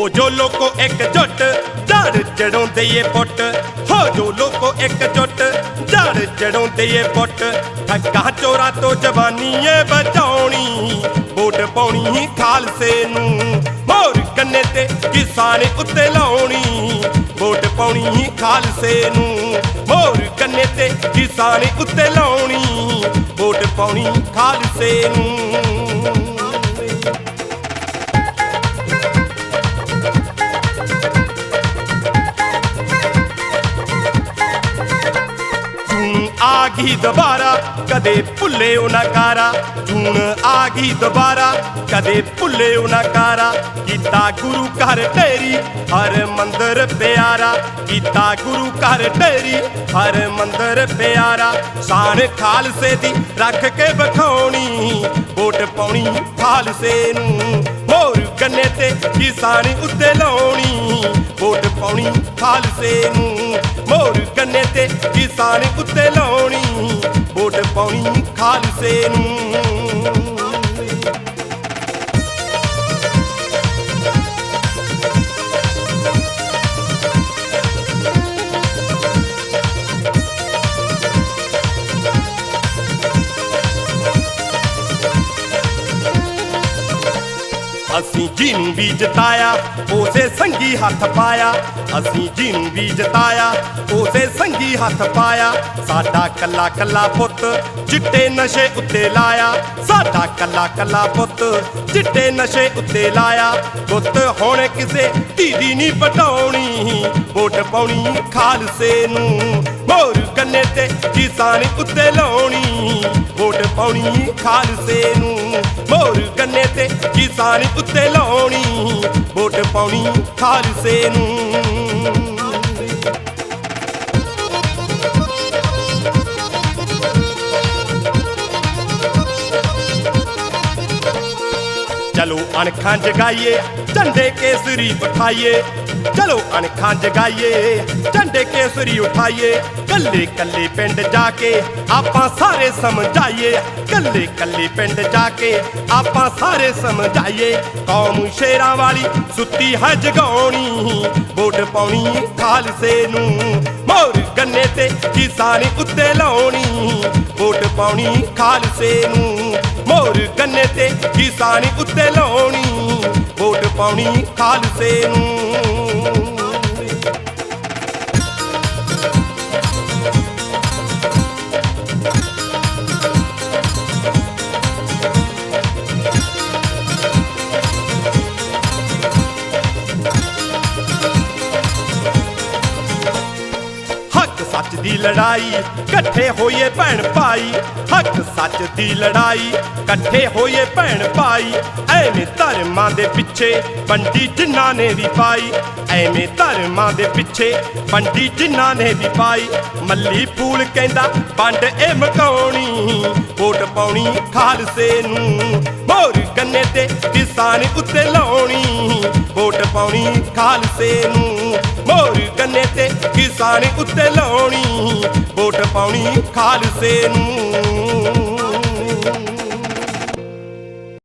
ਹੋ ਜੋ ਲੋਕੋ ਇੱਕ ਜੁੱਟ, ਝੜ ਚੜਾਉਂਦੇ ਏ ਪੁੱਟ। ਹੋ ਜੋ ਲੋਕੋ ਇੱਕ ਜੁੱਟ, ਝੜ ਚੜਾਉਂਦੇ ਏ ਪੁੱਟ। ਠੱਗਾਂ ਚੋਰਾ ਤੋਂ ਜਵਾਨੀ ਏ ਬਚਾਉਣੀ, ਵੋਟ ਪਾਉਣੀ ਖਾਲਸੇ ਨੂੰ। ਮੋਰ ਕੰਨੇ ਤੇ ਕਿਸਾਨ ਉੱਤੇ ਲਾਉਣੀ, ਵੋਟ ਪਾਉਣੀ ਖਾਲਸੇ ਨੂੰ। ਮੋਰ ਕੰਨੇ ਤੇ ਕਿਸਾਨ ਉੱਤੇ ਲਾਉਣੀ, ਵੋਟ ਪਾਉਣੀ ਖਾਲਸੇ ਨੂੰ। ਆ ਗਈ ਦੁਬਾਰਾ, ਕਦੇ ਭੁੱਲੇ ਨਾ ਕਾਰਾ। ਜੂਨ ਆ ਗਈ ਦੁਬਾਰਾ, ਕਦੇ ਭੁੱਲੇ ਨਾ ਕਾਰਾ। ਕੀਤਾ ਗੁਰੂ ਘਰ ਢੇਰੀ, ਹਰ ਮੰਦਰ ਪਿਆਰਾ। ਕੀਤਾ ਗੁਰੂ ਘਰ ਢੇਰੀ, ਹਰ ਮੰਦਰ ਪਿਆਰਾ। ਸ਼ਾਨ ਖਾਲਸੇ ਦੀ ਰੱਖ ਕੇ ਵਿਖਾਉਣੀ, ਵੋਟ ਪਾਉਣੀ ਖਾਲਸੇ ਨੂੰ। ਮੋਰ ਕੰਨੇ ਤੇ ਕਿਸਾਨ ਉੱਤੇ ਲਾਉਣੀ। ਪਾਉਣੀ ਖਾਲਸੇ ਨੂੰ ਮੋਰ ਕੰਨੇ ਤੇ ਕਿਸਾਨ ਉੱਤੇ ਲਾਉਣੀ ਵੋਟ ਪਾਉਣੀ ਖਾਲਸੇ ਨੂੰ ਅਸੀਂ ਜਿਹਨੂੰ ਵੀ ਜਿਤਾਇਆ, ਉਸੇ ਸੰਗੀ ਹੱਥ ਪਾਇਆ। ਅਸੀਂ ਜਿਹਨੂੰ ਵੀ ਜਿਤਾਇਆ, ਉਸੇ ਸੰਗੀ ਹੱਥ ਪਾਇਆ। ਸਾਡਾ ਕੱਲਾ ਕੱਲਾ ਪੁੱਤ ਚਿੱਟੇ ਨਸ਼ੇ ਉੱਤੇ ਲਾਇਆ। ਸਾਡਾ ਕੱਲਾ ਕੱਲਾ ਪੁੱਤ ਚਿੱਟੇ ਨਸ਼ੇ ਉੱਤੇ ਲਾਇਆ। ਪੁੱਤ ਹੁਣ ਕਿਸੇ ਧੀ ਧੀਦੀ ਨਹੀਂ ਪਟਾਉਣੀ ਵੋਟ ਪਾਉਣੀ ਖਾਲਸੇ ਨੂੰ। ਕਿਸਾਨ ਉੱਤੇ ਲਾਉਣੀ, ਵੋਟ ਪਾਉਣੀ ਖਾਲਸੇ ਨੂੰ। ਮੋਰ ਕੰਨੇ ਤੇ ਕਿਸਾਨ ਉੱਤੇ ਲਾਉਣੀ, ਵੋਟ ਪਾਉਣੀ ਖਾਲਸੇ ਨੂੰ। ਚਲੋ ਅਣਖਾਂ ਜਗਾਈਏ, ਝੰਡੇ ਕੇਸਰੀ ਉਠਾਈਏ। ਚਲੋ ਅਣਖਾਂ ਜਗਾਈਏ, ਝੰਡੇ ਕੇਸਰੀ ਉਠਾਈਏ। ਕੱਲੇ ਕੱਲੇ ਪਿੰਡ ਜਾ ਕੇ ਆਪਾਂ ਸਾਰੇ ਸਮਝਾਈਏ। ਕੱਲੇ ਕੱਲੇ ਪਿੰਡ ਜਾ ਕੇ ਆਪਾਂ ਸਾਰੇ ਸਮਝਾਈਏ। ਕੌਮ ਸ਼ੇਰਾਂ ਵਾਲੀ ਸੁੱਤੀ ਹੈ ਜਗਾਉਣੀ, ਵੋਟ ਪਾਉਣੀ ਖਾਲਸੇ ਨੂੰ। ਮੋਰ ਗੰਨੇ ਤੇ ਕਿਸਾਨ ਉੱਤੇ ਲਾਉਣੀ, ਵੋਟ ਪਾਉਣੀ ਖਾਲਸੇ ਨੂੰ। ਮੋਰ ਗੰਨੇ ਤੇ ਕਿਸਾਨੀ ਉੱਤੇ ਲਾਉਣੀ ਵੋਟ ਪਾਉਣੀ ਖਾਲਸੇ ਨੂੰ। ਸੱਚ ਦੀ ਲੜਾਈ, ਇਕੱਠੇ ਹੋਈਏ ਭੈਣ ਭਾਈ। ਹੱਕ ਸੱਚ ਦੀ ਲੜਾਈ, ਇਕੱਠੇ ਹੋਈਏ ਭੈਣ ਭਾਈ। ਐਵੇਂ ਧਰਮਾਂ ਦੇ ਪਿੱਛੇ ਬੰਡੀ ਜਿਨ੍ਹਾਂ ਨੇ ਵੀ ਪਾਈ। ਐਵੇਂ ਧਰਮਾਂ ਦੇ ਪਿੱਛੇ ਬੰਡੀ ਜਿਨ੍ਹਾਂ ਨੇ ਵੀ ਪਾਈ। ਮੱਲੀ ਫੂਲ ਕਹਿੰਦਾ, ਵੰਡ ਇਹ ਮਕਾਉਣੀ, ਵੋਟ ਪਾਉਣੀ ਖਾਲਸੇ ਨੂੰ। ਮੋਰ ਗੰਨੇ ਤੇ ਕਿਸਾਨ ਉੱਤੇ ਲਾਉਣੀ ਪਾਉਣੀ ਖਾਲਸੇ ਨੂੰ ਮੋਰ ਗੰਨੇ ਤੇ ਕਿਸਾਨ ਉੱਤੇ ਲਾਉਣੀ। ਵੋਟ ਪਾਉਣੀ ਖਾਲਸੇ ਨੂੰ